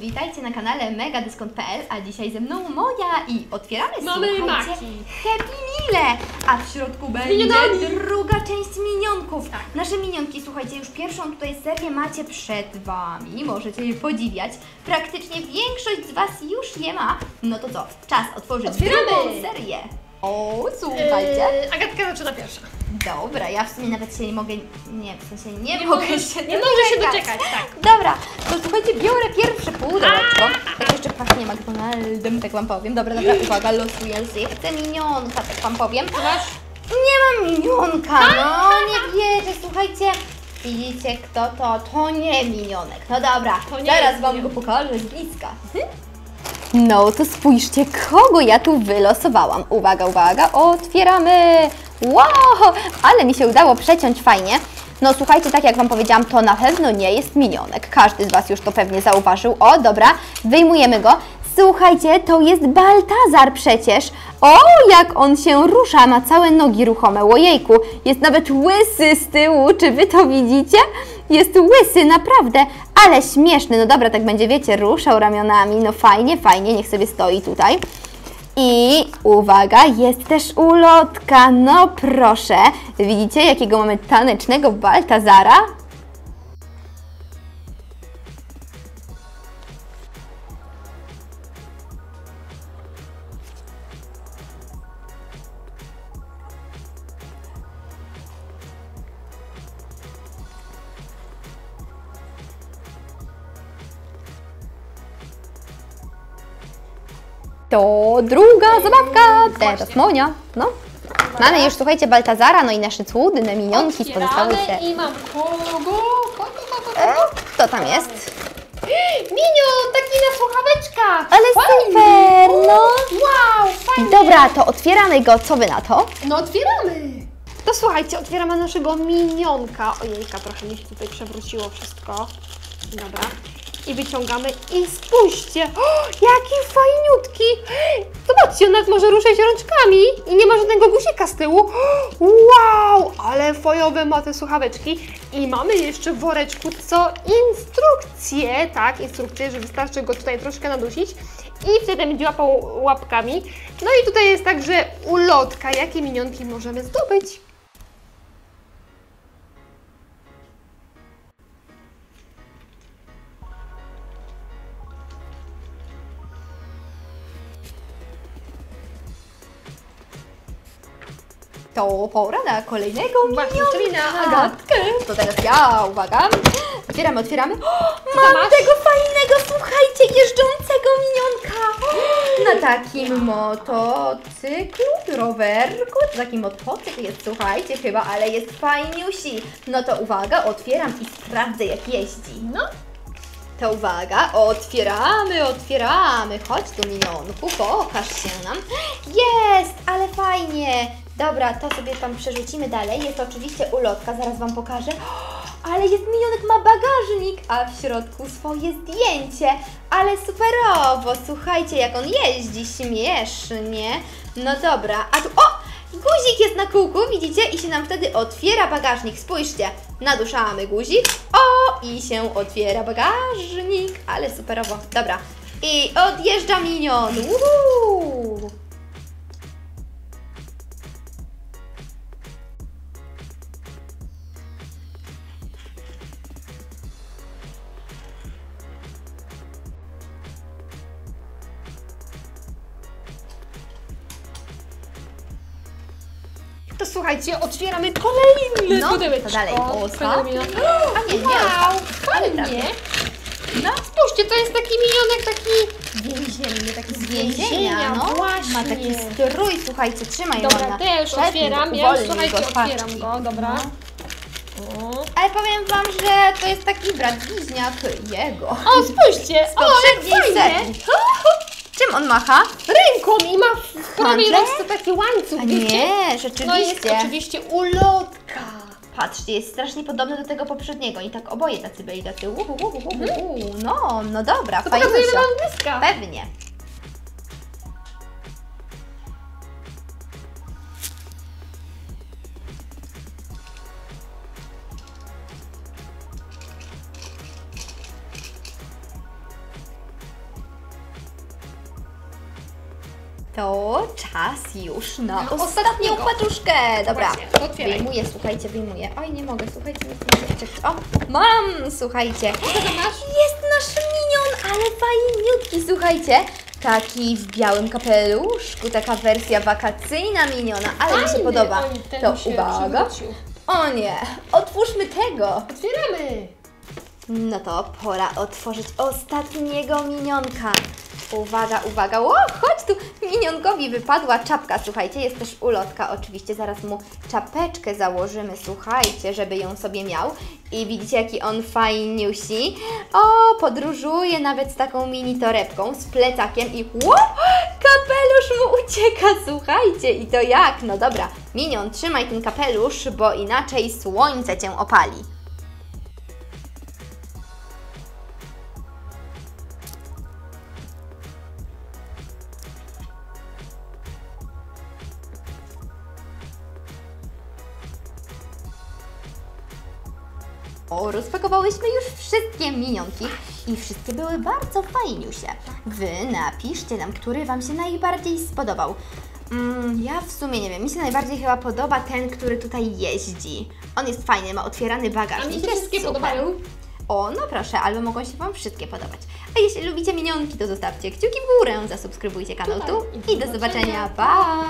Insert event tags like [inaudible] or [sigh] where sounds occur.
Witajcie na kanale megadyskont.pl, a dzisiaj ze mną Moja i otwieramy, Mamy słuchajcie, Maki. Happy Meal, a w środku będzie minionami. druga część minionków. Tak. Nasze minionki, słuchajcie, już pierwszą tutaj serię macie przed Wami, możecie je podziwiać. Praktycznie większość z Was już je ma. No to co, czas otworzyć Otwieramy. drugą serię. O, słuchajcie. Yy, Agatka zaczyna pierwsza. Dobra, ja w sumie nawet się nie mogę, nie, w sensie nie, Nie mogę się nie możesz się doczekać, tak. Dobra, to słuchajcie, biorę pierwsze pudełeczko. Tak jeszcze pachnie McDonaldem, tak wam powiem. Dobra, dobra, uwaga, losuję sobie. Chcę minionka, tak wam powiem. Masz? Nie mam minionka, no nie wierzę, słuchajcie. Widzicie kto to? To nie minionek. No dobra, jest wam go pokażę z bliska. No to spójrzcie, kogo ja tu wylosowałam. Uwaga, uwaga, otwieramy. Wow, ale mi się udało przeciąć fajnie. No słuchajcie, tak jak Wam powiedziałam, to na pewno nie jest minionek. Każdy z Was już to pewnie zauważył. O, dobra, wyjmujemy go. Słuchajcie, to jest Baltazar przecież. O, jak on się rusza, ma całe nogi ruchome. Ojejku, jest nawet łysy z tyłu. Czy Wy to widzicie? Jest łysy, naprawdę, ale śmieszny. No dobra, tak będzie, wiecie, ruszał ramionami. No fajnie, fajnie, niech sobie stoi tutaj. I uwaga, jest też ulotka. No proszę, widzicie jakiego mamy tanecznego Baltazara? To druga zabawka, teraz Monia. No. Mamy już, słuchajcie, Baltazara, no i nasze cudne minionki z pozostałych serii. i mam kogo? Kogo, kogo, kogo? E, Kto tam jest? [gasps] Minion, taki na słuchaweczkach. Ale Fajny. super, no. Wow, fajnie. Dobra, to otwieramy go, co wy na to? No otwieramy. To słuchajcie, otwieramy naszego minionka. Ojejka, trochę mi się tutaj przewróciło wszystko. Dobra. I wyciągamy i spójrzcie, o, jaki fajniutki. Zobaczcie, on może ruszać rączkami i nie ma żadnego guzika z tyłu. Wow, ale fojowe ma te słuchaweczki. I mamy jeszcze w woreczku co instrukcje, tak, instrukcje, że wystarczy go tutaj troszkę nadusić i wtedy będzie łapał łapkami. No i tutaj jest także ulotka, jakie minionki możemy zdobyć. To pora na kolejnego minionka. Agatkę. To teraz ja, uwaga. Otwieramy, otwieramy. O, masz? mam tego fajnego, słuchajcie, jeżdżącego minionka. Na takim motocyklu, rowerku, taki motocykl jest, słuchajcie, chyba, ale jest fajniusi. No to uwaga, otwieram i sprawdzę, jak jeździ. No, To uwaga, otwieramy, otwieramy. Chodź tu, minionku, pokaż się nam. Jest, ale fajnie. Dobra, to sobie tam przerzucimy dalej. Jest oczywiście ulotka, zaraz Wam pokażę. [gasps] Ale jest minionek, ma bagażnik, a w środku swoje zdjęcie. Ale superowo, słuchajcie, jak on jeździ, śmiesznie. No dobra, a tu, o! Guzik jest na kółku, widzicie? I się nam wtedy otwiera bagażnik. Spójrzcie, naduszamy guzik. O, i się otwiera bagażnik. Ale superowo. Dobra. I odjeżdża minion. Uhu. To słuchajcie, otwieramy kolejny No, pudełeczko. to dalej, minion. A nie, nie, Wow, fajnie. No, Spójrzcie, to jest taki minionek, taki... więzienny, taki z więzienia, no. właśnie. Ma taki strój, słuchajcie, trzymaj Dobra, też Szepnij otwieram, ja już, słuchajcie, go otwieram go, dobra. No. O, Ale powiem Wam, że to jest taki brat bliźniak jego. o spójrzcie, Z o, poprzedniej fajnie. serii. Czym on macha? Ręką i ma w Handle? ręce taki łańcuch, A wiecie? nie, rzeczywiście. No jest oczywiście ulotka. Patrzcie, jest strasznie podobny do tego poprzedniego. I tak oboje tacy byli tacy. Uhu, uhu. No, no dobra, To fajnie. pokazujemy. Pewnie. To czas już na Na ostatnią ostatniego. patuszkę. Dobra, Właśnie, otwieraj. wyjmuję, słuchajcie, wyjmuję. Oj, nie mogę, słuchajcie, nie. Czekaj. O, mam, słuchajcie. Co to masz? Jest nasz minion, ale fajniutki, słuchajcie. Taki w białym kapeluszku, taka wersja wakacyjna miniona, ale mi się Fajny. podoba. Oj, To uwaga. O nie, otwórzmy tego. Otwieramy! No to pora otworzyć ostatniego minionka. Uwaga, uwaga. O, chodź tu. Minionkowi wypadła czapka. Słuchajcie, jest też ulotka oczywiście. Zaraz mu czapeczkę założymy, słuchajcie, żeby ją sobie miał. I widzicie, jaki on fajniusi. O, podróżuje nawet z taką mini torebką, z plecakiem i ło, kapelusz mu ucieka, słuchajcie. I to jak? No dobra, minion, trzymaj ten kapelusz, bo inaczej słońce Cię opali. Rozpakowałyśmy już wszystkie minionki i wszystkie były bardzo fajniusie. Wy napiszcie nam, który Wam się najbardziej spodobał. Mm, ja w sumie nie wiem, mi się najbardziej chyba podoba ten, który tutaj jeździ. On jest fajny, ma otwierany A bagażnik. mi się jest wszystkie super. podobają. O, no proszę, albo mogą się Wam wszystkie podobać. A jeśli lubicie minionki, to zostawcie kciuki w górę, zasubskrybujcie kanał Tutaj. tu I do zobaczenia. Pa!